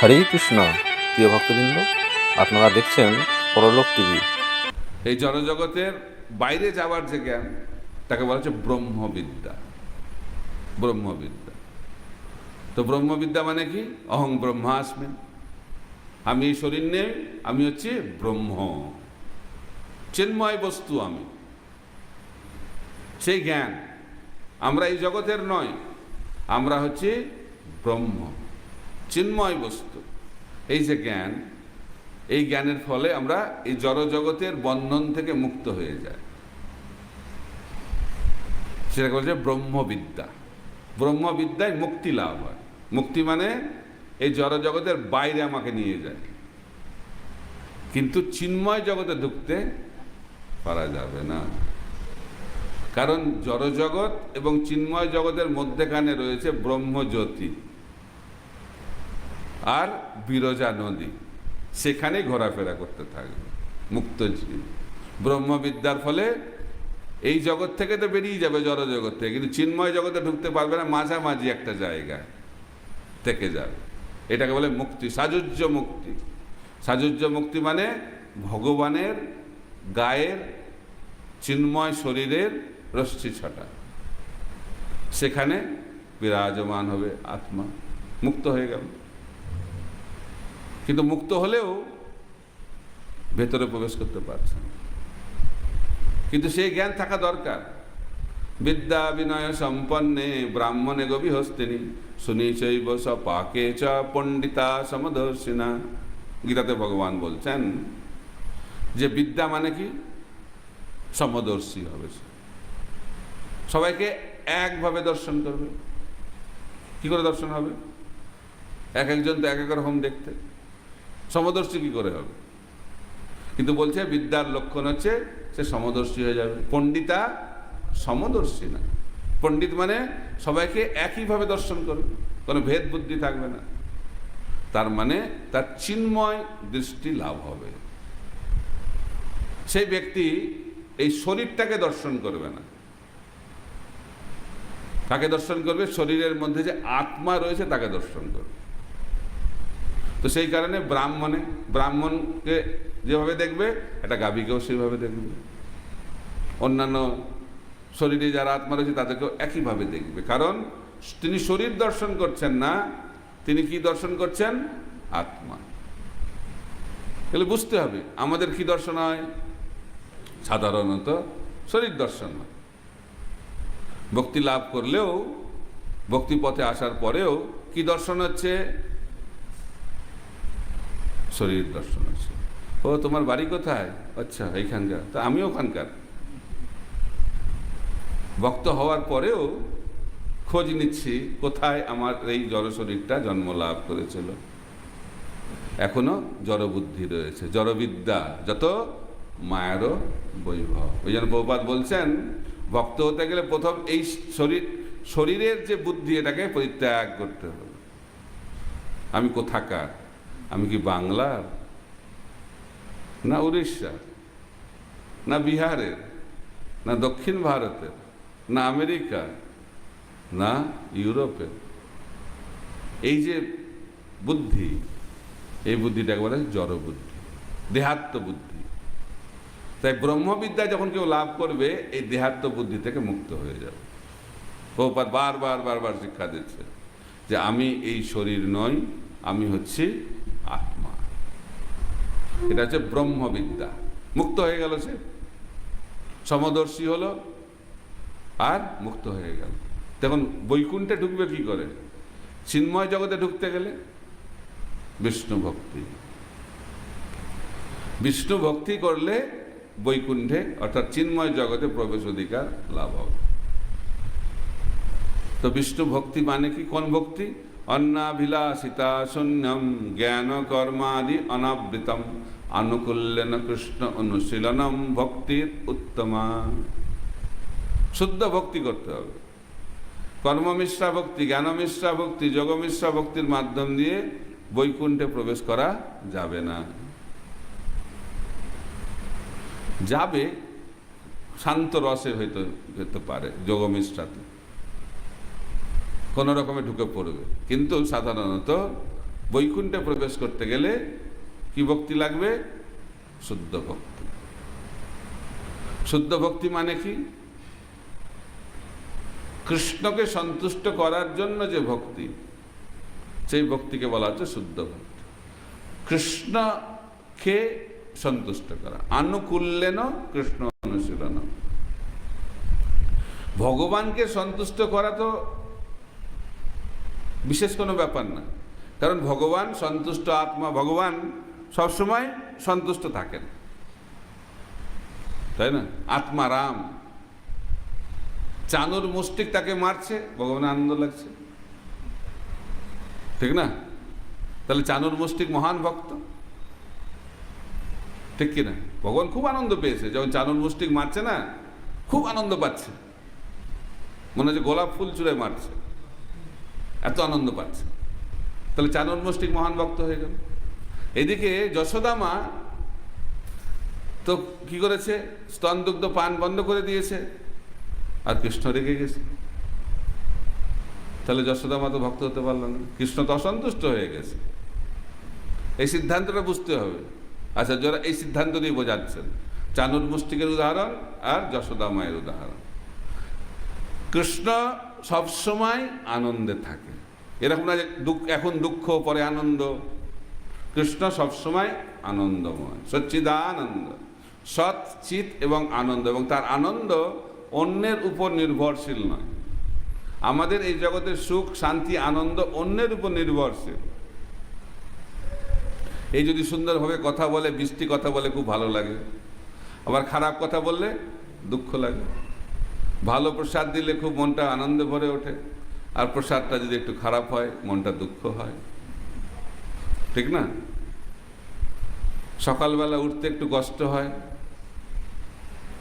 হরে কৃষ্ণ, প্রিয় ভক্তবৃন্দ, আপনারা দেখছেন পরলোক টিভি। এই জনজগতের বাইরে যাওয়ার যে জ্ঞান, তাকে বলা হচ্ছে ব্রহ্মবিদ্যা। ব্রহ্মবিদ্যা। তো ব্রহ্মবিদ্যা মানে কি? অহং ব্রহ্মাস্মিন আমি এই শরীর নেই, আমি হচ্ছে ব্রহ্ম। চিন্ময় বস্তু আমি। সেই জ্ঞান, আমরা এই জগতের নয়, আমরা হচ্ছে ব্রহ্ম। চিন্ময় বস্তু। এই যে জ্ঞান, এই জ্ঞানের ফলে আমরা এই জড় জগতের বন্ধন থেকে মুক্ত হয়ে যায় সেটাকে বলছে ব্রহ্মবিদ্যা। ব্রহ্মবিদ্যায় মুক্তি লাভ হয়। মুক্তি মানে এই জড় জগতের বাইরে আমাকে নিয়ে যায়। কিন্তু চিন্ময় জগতে ঢুকতে পারা যাবে না। কারণ জড়জগৎ এবং চিন্ময় জগতের মধ্যেখানে রয়েছে ব্রহ্মজ্যোতি। আর বিরজা নদী, সেখানেই ঘোরাফেরা করতে থাকবে মুক্ত জীব ব্রহ্মবিদ্যার ফলে এই জগৎ থেকে তো বেরিয়ে যাবে জড় জগৎ থেকে, কিন্তু চিন্ময় জগতে ঢুকতে পারবে না, মাঝামাঝি একটা জায়গা থেকে যাবে। এটাকে বলে মুক্তি সাজুজ্য মুক্তি। সাজুজ্য মুক্তি মানে ভগবানের গায়ের চিন্ময় শরীরের রশ্মি ছটা। সেখানে বিরাজমান হবে আত্মা, মুক্ত হয়ে গেল। কিন্তু মুক্ত হলেও ভেতরে প্রবেশ করতে পারছে না। কিন্তু সেই জ্ঞান থাকা দরকার। বিদ্যা বিনয় সম্পন্নে ব্রাহ্মণে গভী হস্তিনী শুনি চৈব স পাকে চ পণ্ডিতা সমদর্শিনা। গীতাতে ভগবান বলছেন যে বিদ্যা মানে কি? সমদর্শী হবে সবাইকে একভাবে দর্শন করবে। কি করে দর্শন হবে? এক একজন তো এক এক রকম দেখতে। সমদর্শী কি করে হবে? কিন্তু বলছে বিদ্যার লক্ষণ হচ্ছে সে সমদর্শী হয়ে যাবে। পণ্ডিতা সমদর্শী না। পণ্ডিত মানে সবাইকে একইভাবে দর্শন করবে। কোনো ভেদ বুদ্ধি থাকবে না। তার মানে তার চিন্ময় দৃষ্টি লাভ হবে। সেই ব্যক্তি এই শরীরটাকে দর্শন করবে না। তাকে দর্শন করবে? শরীরের মধ্যে যে আত্মা রয়েছে তাকে দর্শন করবে। তো সেই কারণে ব্রাহ্মণে, ব্রাহ্মণকে যেভাবে দেখবে, একটা গাভীকেও সেইভাবে দেখবে। অন্যান্য শরীরে যারা আত্মা রয়েছে, তাদেরকেও একইভাবে দেখবে। কারণ তিনি শরীর দর্শন করছেন না, তিনি কি দর্শন করছেন? আত্মা। তাহলে বুঝতে হবে, আমাদের কি দর্শন হয়? সাধারণত শরীর দর্শন হয়। ভক্তি লাভ করলেও ভক্তি পথে আসার পরেও কি দর্শন হচ্ছে? শরীর দর্শন আছে ও, তোমার বাড়ি কোথায়? আচ্ছা এইখানকার। তা আমি ওখানকার। ভক্ত হওয়ার পরেও খোঁজ নিচ্ছি, কোথায় আমার এই জড় শরীরটা জন্ম লাভ করেছিল। এখনও জড়বুদ্ধি রয়েছে, জড়বিদ্যা, যত মায়েরও বৈভব। ওই জন্য প্রপাত বলছেন, ভক্ত হতে গেলে প্রথম এই শরীর, শরীরের যে বুদ্ধি, এটাকে পরিত্যাগ করতে হবে। আমি কোথাকার? আমি কি বাংলার না উড়িষ্যার না বিহারের না দক্ষিণ ভারতের না আমেরিকা? না ইউরোপের এই যে বুদ্ধি, এই বুদ্ধিটাকে বলে জড় বুদ্ধি, দেহাত্ম বুদ্ধি। তাই ব্রহ্মবিদ্যা যখন কেউ লাভ করবে, এই দেহাত্ম বুদ্ধি থেকে মুক্ত হয়ে যাবে। বহুপাত বারবার বারবার শিক্ষা দিচ্ছে যে আমি এই শরীর নই, আমি হচ্ছি এটা হচ্ছে ব্রহ্মবিদ্যা। মুক্ত হয়ে গেল সে? সমদর্শী হলো আর মুক্ত হয়ে গেল। তখন বৈকুণ্ঠে ঢুকবে কি করে? চিন্ময় জগতে ঢুকতে গেলে বিষ্ণু ভক্তি। বিষ্ণু ভক্তি করলে বৈকুণ্ঠে, অর্থাৎ চিন্ময় জগতে প্রবেশ অধিকার লাভ হবে। তো বিষ্ণু ভক্তি মানে কি? কোন ভক্তি? অন্নাভিলাষিতা শূন্যম জ্ঞান কর্মাদি অনাবৃতম আনুকূল্যন কৃষ্ণ অনুশীলনম, ভক্তির উত্তমা। শুদ্ধ ভক্তি করতে হবে। কর্মমিশ্রা ভক্তি, জ্ঞানমিশ্রা ভক্তি, যোগমিশ্রা ভক্তির মাধ্যম দিয়ে বৈকুণ্ঠে প্রবেশ করা যাবে না। যাবে, শান্ত রসে হয়তো হতে পারে যোগমিশ্রাতে। কোনো রকমে ঢুকে পড়বে। কিন্তু সাধারণত বৈকুণ্ঠে প্রবেশ করতে গেলে কি ভক্তি লাগবে? শুদ্ধ ভক্তি। শুদ্ধ ভক্তি মানে কি? কৃষ্ণকে সন্তুষ্ট করার জন্য যে ভক্তি, সেই ভক্তিকে বলা হচ্ছে শুদ্ধ ভক্তি। কৃষ্ণকে সন্তুষ্ট করা, আনুকূল্যেন কৃষ্ণ অনুশীলন। ভগবানকে সন্তুষ্ট করা তো বিশেষ কোনো ব্যাপার না। কারণ ভগবান সন্তুষ্ট আত্মা, ভগবান সবসময় সন্তুষ্ট থাকেন। তাই না? আত্মা রাম। চানুর মুষ্টিক তাকে মারছে, ভগবানের আনন্দ লাগছে। ঠিক না? তাহলে চানুর মুষ্টিক মহান ভক্ত? ঠিক কিনা? ভগবান খুব আনন্দ পেয়েছে। যখন চানুর মুষ্টিক মারছে না, খুব আনন্দ পাচ্ছে। মনে হচ্ছে গোলাপ ফুল চুড়ে মারছে। এত আনন্দ পাচ্ছে। তাহলে চানুর মুষ্টিক মহান ভক্ত হয়ে গেল। এদিকে যশোদা মা তো কি করেছে? স্তনদুগ্ধ পান বন্ধ করে দিয়েছে আর কৃষ্ণ রেগে গেছে। তাহলে যশোদা মা তো ভক্ত হতে পারল না। কৃষ্ণ তো অসন্তুষ্ট হয়ে গেছে। এই সিদ্ধান্তটা বুঝতে হবে। আচ্ছা যারা এই সিদ্ধান্ত দিয়ে বোঝাচ্ছেন, চানুর মুষ্টিকের উদাহরণ আর যশোদা মায়ের উদাহরণ। কৃষ্ণ সবসময় আনন্দে থাকে। এরকম না যে দুঃখ, এখন দুঃখ, পরে আনন্দ। কৃষ্ণ সবসময় আনন্দময়, সচ্চিদানন্দ সৎ চিত এবং আনন্দ এবং তার আনন্দ অন্যের উপর নির্ভরশীল নয়। আমাদের এই জগতের সুখ, শান্তি, আনন্দ অন্যের উপর নির্ভরশীল। এই যদি সুন্দরভাবে কথা বলে বৃষ্টি কথা বলে খুব ভালো লাগে। আবার খারাপ কথা বললে দুঃখ লাগে। ভালো প্রসাদ দিলে খুব মনটা আনন্দে ভরে ওঠে। আর প্রসাদটা যদি একটু খারাপ হয়, মনটা দুঃখ হয়। ঠিক না? সকালবেলা উঠতে একটু কষ্ট হয়,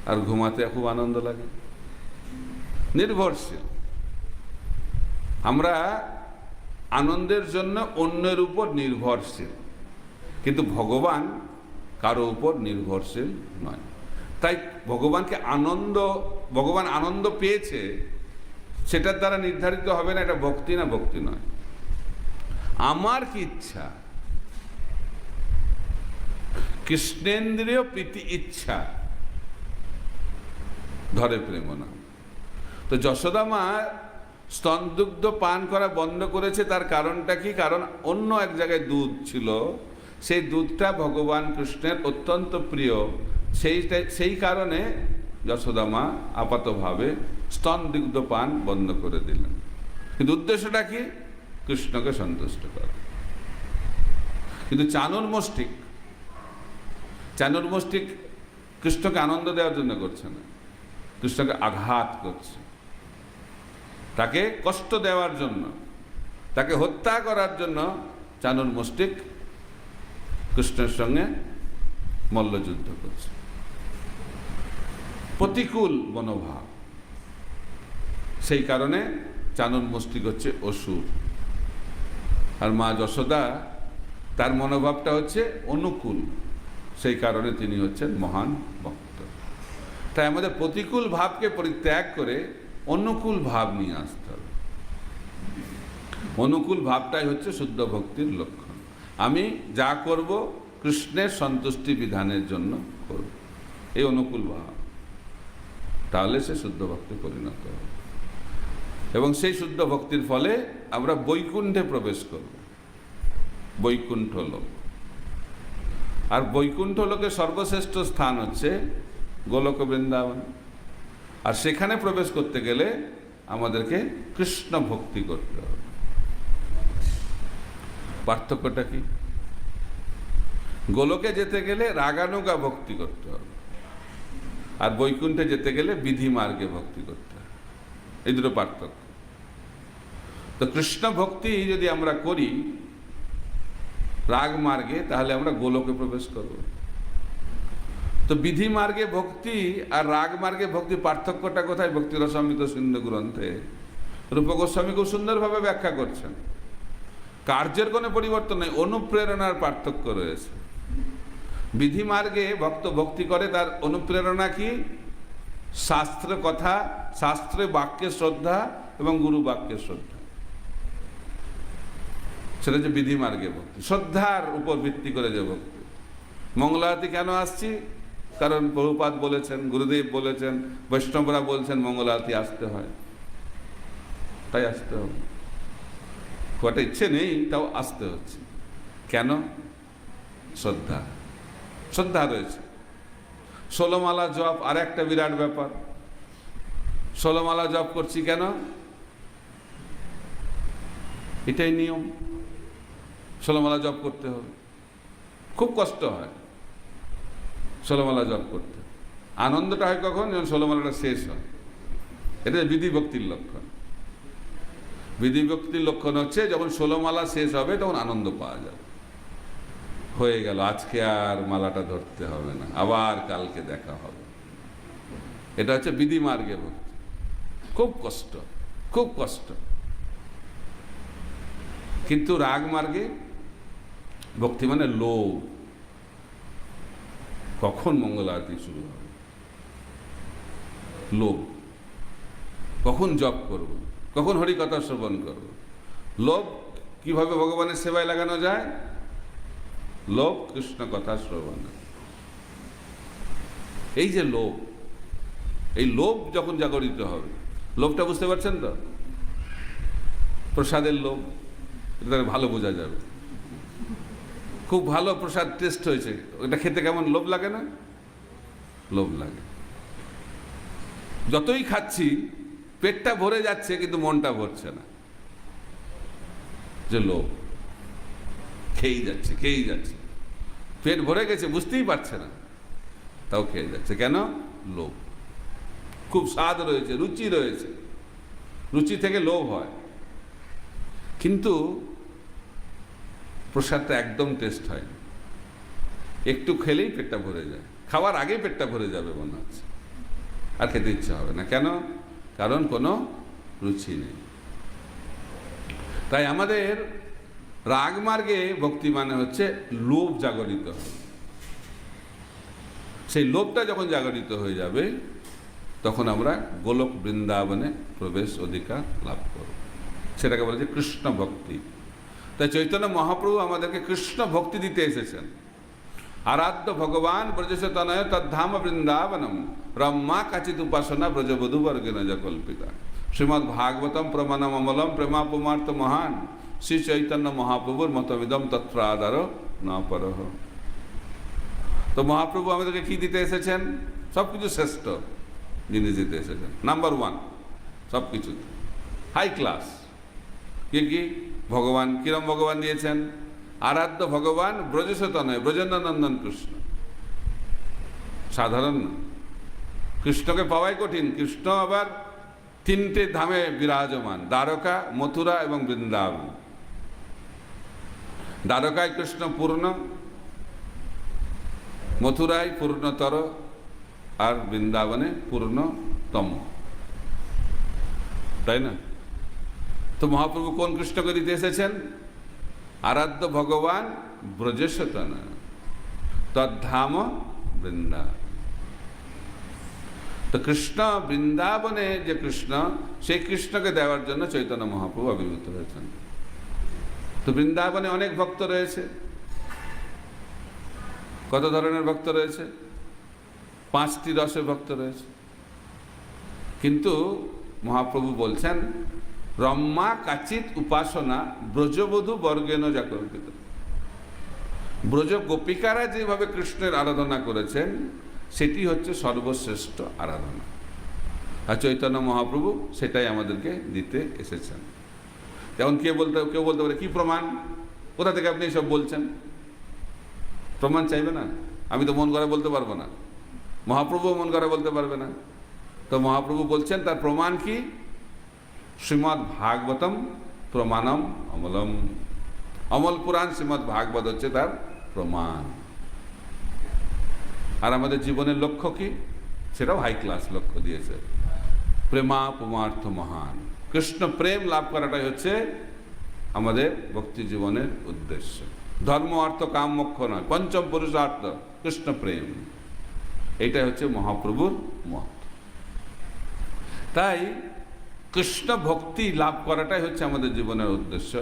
আর ঘুমাতে খুব আনন্দ লাগে। নির্ভরশীল। আমরা আনন্দের জন্য অন্যের উপর নির্ভরশীল। কিন্তু ভগবান কারও উপর নির্ভরশীল নয়। তাই ভগবানকে আনন্দ, ভগবান আনন্দ পেয়েছে, সেটার দ্বারা নির্ধারিত হবে না এটা ভক্তি না ভক্তি নয়। আমার কি ইচ্ছা? কৃষ্ণেন্দ্রীয় প্রীতি ইচ্ছা। ধরে প্রেম নাম তো যশোদা মা স্তনদুগ্ধ পান করা বন্ধ করেছে, তার কারণটা কি? কারণ অন্য এক জায়গায় দুধ ছিল, সেই দুধটা ভগবান কৃষ্ণের অত্যন্ত প্রিয় সেইটা সেই কারণে যশোদা মা আপাতভাবে স্তনদুগ্ধ পান বন্ধ করে দিলেন। কিন্তু উদ্দেশ্যটা কি? কৃষ্ণকে সন্তুষ্ট করা। কিন্তু চানুর মস্তিক চানুর মস্তিক কৃষ্ণকে আনন্দ দেওয়ার জন্য করছে না। কৃষ্ণকে আঘাত করছে। তাকে কষ্ট দেওয়ার জন্য, তাকে হত্যা করার জন্য চানুর মস্তিক কৃষ্ণের সঙ্গে মল্লযুদ্ধ করছে। প্রতিকূল মনোভাব। সেই কারণে চানুর মস্তিক হচ্ছে অসুর। আর মা যশোদা, তার মনোভাবটা হচ্ছে অনুকূল। সেই কারণে তিনি হচ্ছেন মহান ভক্ত। তাই আমাদের প্রতিকূল ভাবকে পরিত্যাগ করে অনুকূল ভাব নিয়ে আসতে হবে। অনুকূল ভাবটাই হচ্ছে শুদ্ধ ভক্তির লক্ষণ। আমি যা করব, কৃষ্ণের সন্তুষ্টি বিধানের জন্য করব। এই অনুকূল ভাব। তাহলে সে শুদ্ধ ভক্তি পরিণত হবে। এবং সেই শুদ্ধ ভক্তির ফলে আমরা বৈকুণ্ঠে প্রবেশ করব। বৈকুণ্ঠ লোক। আর বৈকুণ্ঠ লোকের সর্বশ্রেষ্ঠ স্থান হচ্ছে গোলক বৃন্দাবন। আর সেখানে প্রবেশ করতে গেলে আমাদেরকে কৃষ্ণ ভক্তি করতে হবে। পার্থক্যটা কি? গোলকে যেতে গেলে রাগানুগা ভক্তি করতে হবে। আর বৈকুণ্ঠে যেতে গেলে বিধি মার্গে ভক্তি করতে হবে এই দুটো পার্থক্য। তো কৃষ্ণ ভক্তি যদি আমরা করি রাগ মার্গে, তাহলে আমরা গোলকে প্রবেশ করব। তো বিধি মার্গে ভক্তি আর রাগ মার্গে ভক্তি পার্থক্যটা কোথায়? ভক্তি রসামৃত সিন্ধু গ্রন্থে। রূপ গোস্বামী খুব সুন্দরভাবে ব্যাখ্যা করছেন। কার্যের কোনো পরিবর্তন নেই, অনুপ্রেরণার পার্থক্য রয়েছে। বিধি মার্গে ভক্ত ভক্তি করে তার অনুপ্রেরণা কি? শাস্ত্র কথা, শাস্ত্রে বাক্যের শ্রদ্ধা এবং গুরু বাক্যের শ্রদ্ধা। সেটা হচ্ছে বিধি মার্গে ভক্তি। শ্রদ্ধার উপর ভিত্তি করে যে ভক্তি। মঙ্গলারতি কেন আসছি? কারণ প্রভুপাত বলেছেন, গুরুদেব বলেছেন, বৈষ্ণবরা বলছেন, মঙ্গলারতি আসতে হয়। তাই আসতে হবে। খুব ইচ্ছে নেই, তাও আসতে হচ্ছে। কেন? শ্রদ্ধা। শ্রদ্ধা রয়েছে। ষোলোমালা জপ আর একটা বিরাট ব্যাপার। ষোলোমালা জপ করছি কেন? এটাই নিয়ম। ষোলোমালা জপ করতে হবে। খুব কষ্ট হয় ষোলোমালা জপ করতে। আনন্দটা হয় কখন? যখন ষোলোমালাটা শেষ হয়। এটা বিধি ভক্তির লক্ষণ। বিধি ভক্তির লক্ষণ হচ্ছে যখন ষোলোমালা শেষ হবে তখন আনন্দ পাওয়া যাবে। হয়ে গেল, আজকে আর মালাটা ধরতে হবে না, আবার কালকে দেখা হবে। এটা হচ্ছে বিধি মার্গে ভক্তি। খুব কষ্ট খুব কষ্ট। কিন্তু রাগ মার্গে ভক্তি মানে লোভ। কখন মঙ্গল আরতি শুরু হবে? লোভ। কখন জপ করব? কখন হরিকথা শ্রবণ করব? লোভ, কীভাবে ভগবানের সেবায় লাগানো যায়? লোভ কৃষ্ণ কথা শ্রবণ। এই যে লোভ এই লোভ যখন জাগরিত হবে লোভটা বুঝতে পারছেন তো? প্রসাদের লোভ এটা ভালো বোঝা যাবে। খুব ভালো প্রসাদ টেস্ট হয়েছে। ওটা খেতে কেমন লোভ লাগে না? লোভ লাগে। যতই খাচ্ছি, পেটটা ভরে যাচ্ছে, কিন্তু মনটা ভরছে না। যে লোভ। খেয়েই যাচ্ছে খেয়েই যাচ্ছে। পেট ভরে গেছে, বুঝতেই পারছে না। তাও খেয়ে যাচ্ছে। কেন? লোভ। খুব স্বাদ রয়েছে, রুচি রয়েছে। রুচি থেকে লোভ হয়। কিন্তু প্রসাদটা একদম টেস্ট হয়। একটু খেলেই পেটটা ভরে যায়। খাওয়ার আগেই পেটটা ভরে যাবে মনে হচ্ছে। আর খেতে ইচ্ছে হবে না। কেন? কারণ কোনো রুচি নেই। তাই আমাদের রাগ মার্গে ভক্তি মানে হচ্ছে লোভ জাগরিত। সেই লোভটা যখন জাগরিত হয়ে যাবে, তখন আমরা গোলক বৃন্দাবনে প্রবেশ অধিকার লাভ করব। সেটাকে বলা হচ্ছে কৃষ্ণ ভক্তি। তাই চৈতন্য মহাপ্রভু আমাদেরকে কৃষ্ণ ভক্তি দিতে এসেছেন। আরাধ্য ভগবান ব্রজস তনয় তদ্ধাম বৃন্দাবনম রম্মা কাচিত উপাসনা ব্রজবধূ বর্গেন য কল্পিতা শ্রীমদ্ ভাগবতম প্রমাণম অমলম প্রেমাপমার্থ মহান। শ্রী চৈতন্য মহাপ্রভুর মতবিদম তত্র আদার না পরহ তো মহাপ্রভু আমাদেরকে কি দিতে এসেছেন? সব কিছু শ্রেষ্ঠ জিনিস দিতে এসেছেন। নাম্বার ওয়ান সব কিছু হাই ক্লাস কি কি? ভগবান। কিরম ভগবান দিয়েছেন? আরাধ্য ভগবান ব্রজসতনয় ব্রজেন্দ্রনন্দন কৃষ্ণ। সাধারণ কৃষ্ণকে পাওয়াই কঠিন। কৃষ্ণ আবার তিনটে ধামে বিরাজমান। দ্বারকা, মথুরা এবং বৃন্দাবন। দ্বারকায় কৃষ্ণ পূর্ণ, মথুরায় পূর্ণতর, আর বৃন্দাবনে পূর্ণতম। তাই না? তো মহাপ্রভু কোন কৃষ্ণকে দিতে এসেছেন? আরাধ্য ভগবান ব্রজেশতন তদ্ধাম বৃন্দা। তো কৃষ্ণ বৃন্দাবনে যে কৃষ্ণ, সেই কৃষ্ণকে দেওয়ার জন্য চৈতন্য মহাপ্রভু আবির্ভূত হয়েছেন। তো বৃন্দাবনে অনেক ভক্ত রয়েছে। কত ধরনের ভক্ত রয়েছে? পাঁচটি রসের ভক্ত রয়েছে। কিন্তু মহাপ্রভু বলছেন, রম্মা কাচিত উপাসনা ব্রজবধূ বর্গেন যা ব্রজ গোপিকারা যেভাবে কৃষ্ণের আরাধনা করেছেন, সেটি হচ্ছে সর্বশ্রেষ্ঠ আরাধনা। আর চৈতন্য মহাপ্রভু সেটাই আমাদেরকে দিতে এসেছেন। যেমন কে বলতে, কেউ বলতে পারে, কি প্রমাণ? কোথা থেকে আপনি এসব বলছেন? প্রমাণ চাইবে না? আমি তো মন করে বলতে পারব না। মহাপ্রভু মন করে বলতে পারবে না। তো মহাপ্রভু বলছেন, তার প্রমাণ কি? শ্রীমৎ ভাগবতম প্রমাণম অমলম। অমল পুরাণ শ্রীমৎ ভাগবত হচ্ছে তার প্রমাণ। আর আমাদের জীবনের লক্ষ্য কি? সেটাও হাই ক্লাস লক্ষ্য দিয়েছে। প্রেমা পুমার্থ মহান। কৃষ্ণ প্রেম লাভ করাটাই হচ্ছে আমাদের ভক্তি জীবনের উদ্দেশ্য। ধর্ম অর্থ কাম নয়, পঞ্চম পুরুষার্থ কৃষ্ণ প্রেম। এইটাই হচ্ছে মহাপ্রভুর মত। তাই কৃষ্ণ ভক্তি লাভ করাটাই হচ্ছে আমাদের জীবনের উদ্দেশ্য।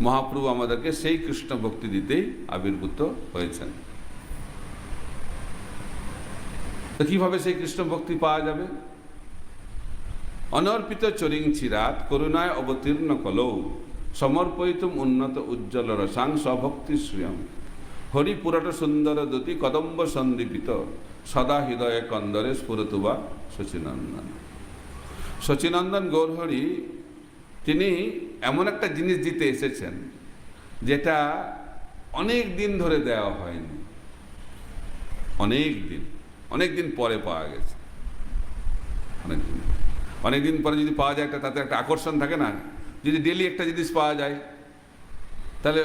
মহাপ্রভু আমাদেরকে সেই কৃষ্ণ ভক্তি দিতেই আবির্ভূত হয়েছেন। তো কীভাবে সেই কৃষ্ণ ভক্তি পাওয়া যাবে? অনর্পিত চরিং চিরাত করুণায় অবতীর্ণ কলৌ। সমর্পয়িতুম উন্নত উজ্জ্বল রসাং স্বভক্তি শ্রিয়ম হরি পুরট সুন্দর দতি কদম্ব সন্দীপিত। সদা হৃদয়ে কন্দরে স্ফুরতুবা শচীনন্দন। শচীনন্দন গৌরহরি, তিনি এমন একটা জিনিস দিতে এসেছেন, যেটা অনেক দিন ধরে দেওয়া হয়নি। অনেক দিন অনেক দিন পরে পাওয়া গেছে। অনেক দিন। অনেক দিন পরে যদি পাওয়া যায় একটা, তাতে একটা আকর্ষণ থাকে না। যদি ডেলি একটা জিনিস পাওয়া যায়, তাহলে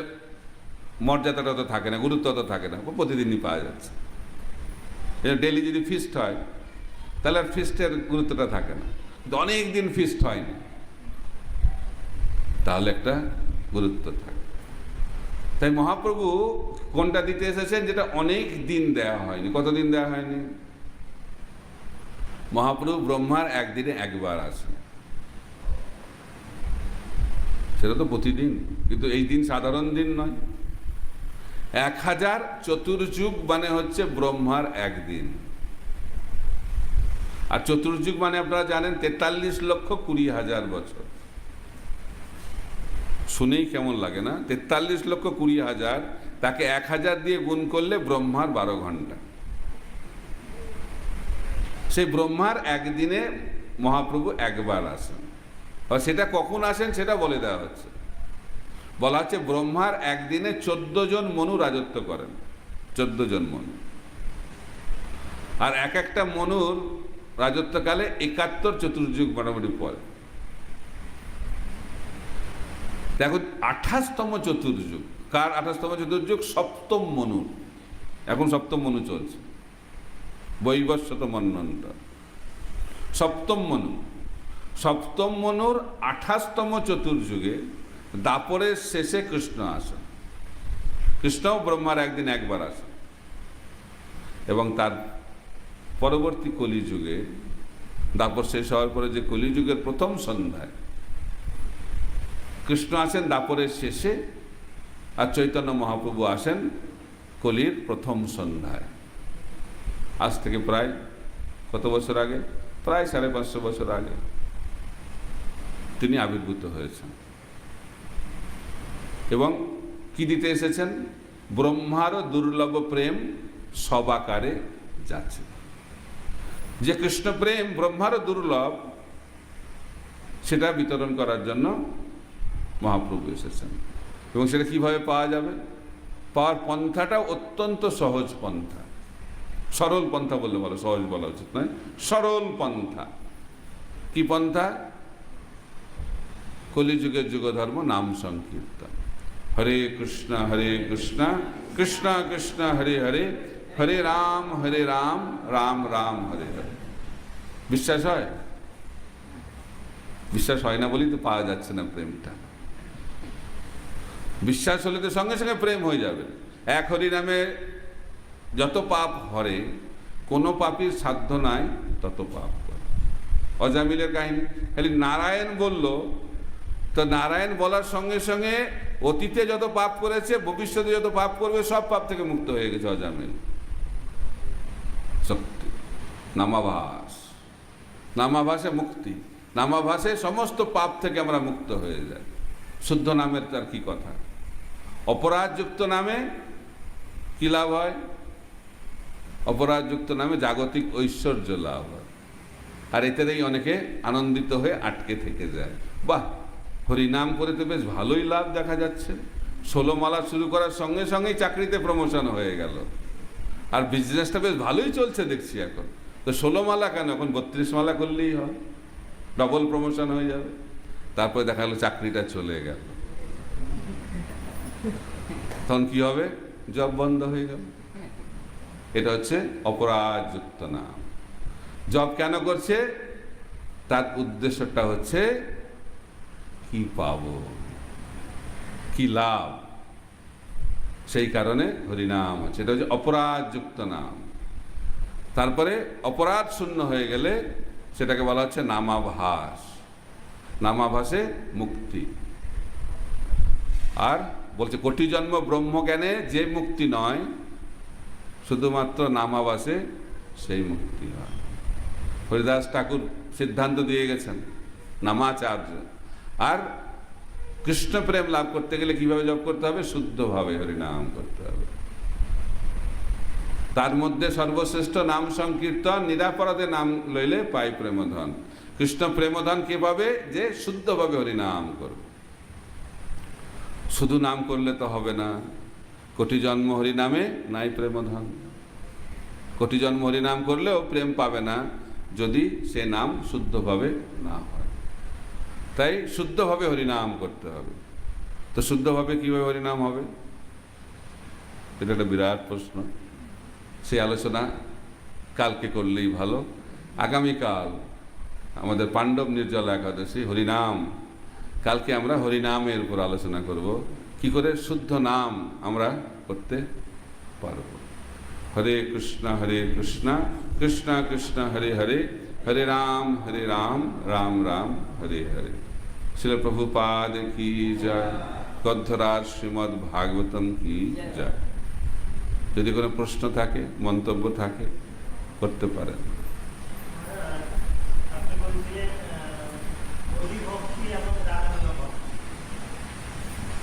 মর্যাদাটা তো থাকে না, গুরুত্ব তো থাকে না প্রতিদিনই পাওয়া যাচ্ছে। ডেলি যদি ফিস্ট হয়, তাহলে আর ফিস্টের গুরুত্বটা থাকে না। কিন্তু অনেক দিন ফিস্ট হয়নি, তাহলে একটা গুরুত্ব থাকে। তাই মহাপ্রভু কোনটা দিতে এসেছেন, যেটা অনেক দিন দেওয়া হয়নি, কতদিন দেওয়া হয়নি? মহাপ্রভু ব্রহ্মার একদিনে একবার আসে সেটা তো প্রতিদিন, কিন্তু এই দিন সাধারণ দিন নয়। এক হাজার চতুর্যুগ মানে হচ্ছে ব্রহ্মার একদিন। আর চতুর্যুগ মানে আপনারা জানেন তেতাল্লিশ লক্ষ কুড়ি হাজার বছর। শুনেই কেমন লাগে না? তেতাল্লিশ লক্ষ কুড়ি হাজার, তাকে এক হাজার দিয়ে গুণ করলে ব্রহ্মার বারো ঘণ্টা। সেই ব্রহ্মার একদিনে মহাপ্রভু একবার আসেন। আর সেটা কখন আসেন সেটা বলে দেওয়া হচ্ছে। বলা হচ্ছে ব্রহ্মার একদিনে চোদ্দ জন মনু রাজত্ব করেন। চোদ্দ জন মনু। আর এক একটা মনুর রাজত্বকালে একাত্তর চতুর্যুগ মোটামুটি পরে দেখো, আঠাশতম চতুর্যুগ। কার আঠাশতম চতুর্যুগ? সপ্তম মনু এখন সপ্তম মনু চলছে। বৈবস্বত মন্নন্ত সপ্তম মনু। সপ্তম মনুর আঠাশতম চতুর্যুগে দাপরের শেষে কৃষ্ণ আসেন কৃষ্ণ ব্রহ্মার একদিন একবার আসেন এবং তার পরবর্তী কলিযুগে, দাপর শেষ হওয়ার পরে যে কলিযুগের প্রথম সন্ধ্যায়, কৃষ্ণ আসেন, দাপরের শেষে আর চৈতন্য মহাপ্রভু আসেন কলির প্রথম সন্ধ্যায়। আজ থেকে প্রায় কত বছর আগে? প্রায় সাড়ে পাঁচশো বছর আগে। তিনি আবির্ভূত হয়েছেন। এবং কি দিতে এসেছেন? ব্রহ্মারও দুর্লভ প্রেম সবাকারে যাচ্ছে। যে কৃষ্ণ প্রেম ব্রহ্মারও দুর্লভ, সেটা বিতরণ করার জন্য মহাপ্রভু এসেছেন। এবং সেটা কীভাবে পাওয়া যাবে? পাওয়ার পন্থাটা অত্যন্ত সহজ পন্থা। সরল পন্থা বললে বলো সহজ বলা উচিত নয়। সরল পন্থা। কি পন্থা? কলিযুগের যুগ ধর্ম নাম সংকীর্তন। হরে কৃষ্ণ হরে কৃষ্ণ কৃষ্ণ কৃষ্ণ, হরে হরে হরে রাম হরে রাম রাম রাম, হরে হরে। বিশ্বাস হয়? বিশ্বাস হয় না বলেই তো পাওয়া যাচ্ছে না প্রেমটা। বিশ্বাস হলে তো সঙ্গে সঙ্গে প্রেম হয়ে যাবে। এক হরি নামে যত পাপ হরে, কোনো পাপীর সাধ্য নাই, তত পাপ করে। অজামিলের কাহিনী। খালি নারায়ণ বলল, তো নারায়ণ বলার সঙ্গে সঙ্গে অতীতে যত পাপ করেছে, ভবিষ্যতে যত পাপ করবে, সব পাপ থেকে মুক্ত হয়ে গেছে অজামিল। সত্যি। নামাভাস। নামাভাসে মুক্তি। নামাভাসে সমস্ত পাপ থেকে আমরা মুক্ত হয়ে যাই। শুদ্ধ নামের তার কি কথা? অপরাধযুক্ত নামে কি লাভ হয়? অপরাধযুক্ত নামে জাগতিক ঐশ্বর্য লাভ হয়। আর এতেই অনেকে আনন্দিত হয়ে আটকে থেকে যায়। বাহ হরিনাম করে তো বেশ ভালোই লাভ দেখা যাচ্ছে। ষোলো মালা শুরু করার সঙ্গে সঙ্গেই চাকরিতে প্রমোশন হয়ে গেল। আর বিজনেসটা বেশ ভালোই চলছে দেখছি এখন। তো ষোলো মালা কেন? এখন বত্রিশ মালা করলেই হয়। ডবল প্রমোশন হয়ে যাবে। তারপরে দেখা গেলো চাকরিটা চলে গেল। তখন কি হবে? জব বন্ধ হয়ে গেল। এটা হচ্ছে অপরাধযুক্ত নাম। জব কেন করছে? তার উদ্দেশ্যটা হচ্ছে, কি পাব? কি লাভ? সেই কারণে হরিনাম হচ্ছে। এটা হচ্ছে অপরাধযুক্ত নাম। তারপরে অপরাধ শূন্য হয়ে গেলে সেটাকে বলা হচ্ছে নামাভাস। নামাভাসে মুক্তি। আর বলছে, কোটি জন্ম ব্রহ্মজ্ঞানে যে মুক্তি নয় শুধুমাত্র নামাবাসে সেই মুক্তি হয়। হরিদাস ঠাকুর সিদ্ধান্ত দিয়ে গেছেন, নামাচার্য। আর কৃষ্ণ প্রেম লাভ করতে গেলে কীভাবে জপ করতে হবে? শুদ্ধভাবে হরিনাম করতে হবে। তার মধ্যে সর্বশ্রেষ্ঠ নাম সংকীর্তন, নিরাপরাধে নাম লইলে পাই প্রেমধন। কৃষ্ণ প্রেমধন কীভাবে যে শুদ্ধভাবে হরিনাম করবে। শুধু নাম করলে তো হবে না। কোটি জন্ম হরিনামে, নাই প্রেমধন। কোটি জন্ম হরিনাম করলেও প্রেম পাবে না যদি সে নাম শুদ্ধভাবে না হয়। তাই শুদ্ধভাবে হরিনাম করতে হবে। তো শুদ্ধভাবে কীভাবে হরিনাম হবে? এটা একটা বিরাট প্রশ্ন। সেই আলোচনা কালকে করলেই ভালো। আগামীকাল আমাদের পাণ্ডব নির্জল একাদশী হরিনাম। কালকে আমরা হরিনামের উপর আলোচনা করব। কি করে শুদ্ধ নাম আমরা করতে পারব? হরে কৃষ্ণ হরে কৃষ্ণ কৃষ্ণ কৃষ্ণ, হরে হরে হরে রাম হরে রাম রাম রাম, হরে হরে। শিল প্রভুপাদ কি জয় গদ্ধরাজ শ্রীমদ ভাগবতম কি জয়। যদি কোনো প্রশ্ন থাকে, মন্তব্য থাকে, করতে পারেন আপনি বলছিলেন অলি ভক্তি এবং রাগানুগ ভক্তি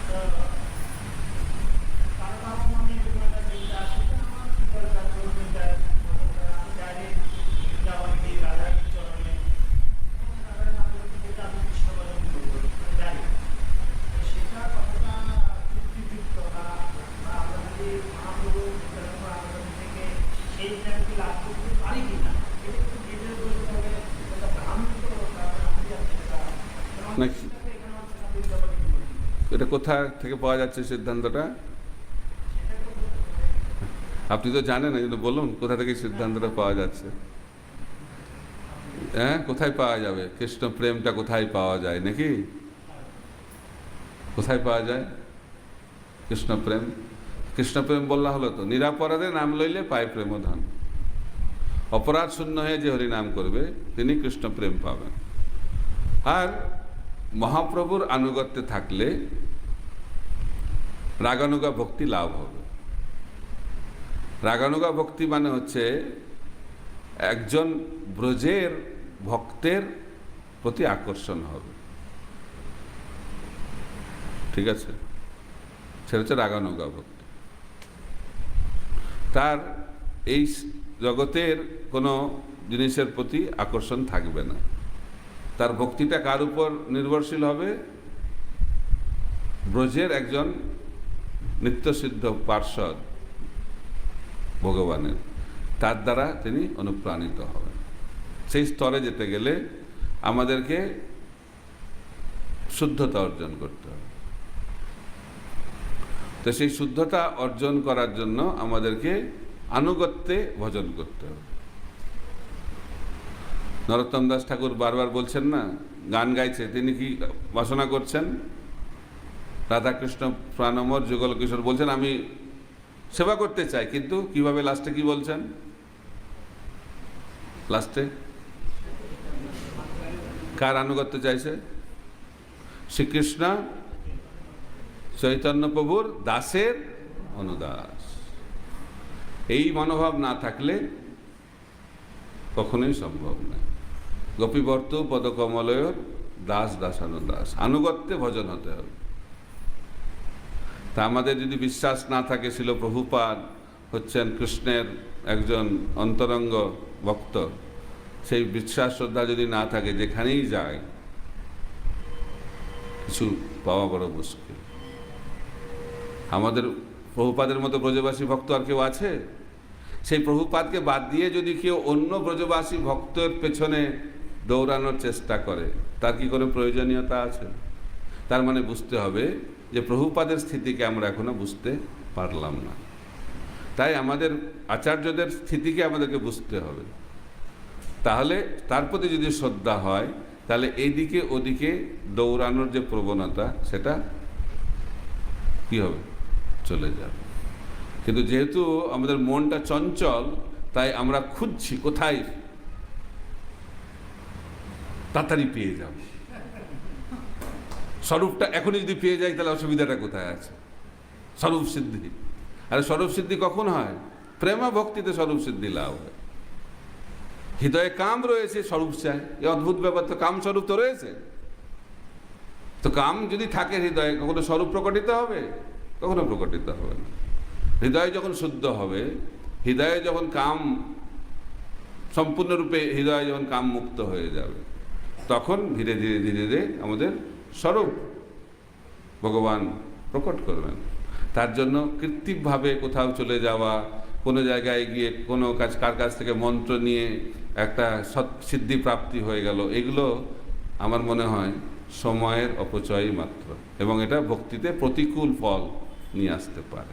তো কারও কারও মনে এরকম একটা চিন্তা আসে যে আমার কি দরকার করবে যায় আমি জানি যাওয়ার কি রাধার চরণে রাধার নাম যেটা আমি কৃষ্ণ বলে করব জানি তো সেটা কতটা যুক্তিযুক্ত না বা আমরা যদি মহাপ্রভু আমাদের থেকে সেই জ্ঞানটি লাভ করতে পারি কিনা এটা একটু ভেবে বলতে হবে এটা ভ্রান্ত তারপরে আমি যাচ্ছি নাকি? এটা কোথা থেকে পাওয়া যাচ্ছে সিদ্ধান্তটা? আপনি তো জানেন কিন্তু বলুন, কোথা থেকে সিদ্ধান্তটা পাওয়া যাচ্ছে? হ্যাঁ কোথায় পাওয়া যাবে? কৃষ্ণ প্রেমটা কোথায় পাওয়া যায় নাকি? কোথায় পাওয়া যায়? কৃষ্ণ প্রেম? কৃষ্ণ প্রেম বললা হলো তো, নিরাপরাধে নাম লইলে পায় প্রেমধন অপরাধ শূন্য হয়ে যে হরিনাম করবে, তিনি কৃষ্ণ প্রেম পাবেন। আর মহাপ্রভুর আনুগত্যে থাকলে রাগানুগা ভক্তি লাভ হবে। রাগানুগা ভক্তি মানে হচ্ছে একজন ব্রজের ভক্তের প্রতি আকর্ষণ হবে। ঠিক আছে? সেটা হচ্ছে রাগানুগা ভক্তি। তার এই জগতের কোনো জিনিসের প্রতি আকর্ষণ থাকবে না। তার ভক্তিটা কার উপর নির্ভরশীল হবে? ব্রজের একজন নিত্যসিদ্ধ পার্শ্বদ ভগবানের। তার দ্বারা তিনি অনুপ্রাণিত হবেন। সেই স্তরে যেতে গেলে আমাদেরকে শুদ্ধতা অর্জন করতে হবে। তো সেই শুদ্ধতা অর্জন করার জন্য আমাদেরকে আনুগত্যে ভজন করতে হবে। নরোত্তম দাস ঠাকুর বারবার বলছেন না, গান গাইছে, তিনি কি বাসনা করছেন? রাধাকৃষ্ণ প্রাণমর যুগল কিশোর বলছেন, আমি সেবা করতে চাই, কিন্তু কীভাবে লাস্টে কি বলছেন? লাস্টে? কার আনুগত্য চাইছে? শ্রীকৃষ্ণ, চৈতন্য প্রভুর দাসের অনুদাস। এই মনোভাব না থাকলে কখনোই সম্ভব না। গোপীবর্ত পদকমলয়র দাস দাসানুদাস, আনুগত্যে ভজন হতে হবে। তা আমাদের যদি বিশ্বাস না থাকে ছিল প্রভুপাদ হচ্ছেন কৃষ্ণের একজন অন্তরঙ্গ ভক্ত। সেই বিশ্বাস শ্রদ্ধা যদি না থাকে, যেখানেই যায়, কিছু পাওয়া বড় মুশকিল। আমাদের প্রভুপাদের মতো ব্রজবাসী ভক্ত আর কেউ আছে? সেই প্রভুপাদকে বাদ দিয়ে যদি কেউ অন্য ব্রজবাসী ভক্তের পেছনে দৌড়ানোর চেষ্টা করে, তার কি কোনো প্রয়োজনীয়তা আছে? তার মানে বুঝতে হবে যে প্রভুপাদের স্থিতিকে আমরা এখনও বুঝতে পারলাম না। তাই আমাদের আচার্যদের স্থিতিকে আমাদেরকে বুঝতে হবে। তাহলে তার প্রতি যদি শ্রদ্ধা হয়, তাহলে এইদিকে ওদিকে দৌড়ানোর যে প্রবণতা, সেটা কি হবে? চলে যাবে। কিন্তু যেহেতু আমাদের মনটা চঞ্চল, তাই আমরা খুঁজছি কোথায় তাড়াতাড়ি পেয়ে যাব। স্বরূপটা এখনই যদি পেয়ে যাই, তাহলে অসুবিধাটা কোথায় আছে? স্বরূপ সিদ্ধি। আর স্বরূপ সিদ্ধি কখন হয়? প্রেমা ভক্তিতে স্বরূপ সিদ্ধি লাভ হয়। হৃদয়ে কাম রয়েছে, স্বরূপ চাই। এই অদ্ভুত ব্যাপার, তো কাম স্বরূপ তো রয়েছে। তো কাম যদি থাকে হৃদয়ে, কখনো স্বরূপ প্রকটিত হবে? কখনো প্রকটিত হবে না। হৃদয় যখন শুদ্ধ হবে, হৃদয়ে যখন কাম সম্পূর্ণরূপে, হৃদয় যখন কাম মুক্ত হয়ে যাবে, তখন ধীরে ধীরে ধীরে ধীরে আমাদের স্বরূপ ভগবান প্রকট করবেন। তার জন্য কৃত্রিমভাবে কোথাও চলে যাওয়া, কোনো জায়গায় গিয়ে কোনো কাজ, কার কাছ থেকে মন্ত্র নিয়ে একটা সৎ সিদ্ধি প্রাপ্তি হয়ে গেল, এগুলো আমার মনে হয় সময়ের অপচয়ই মাত্র এবং এটা ভক্তিতে প্রতিকূল ফল নিয়ে আসতে পারে।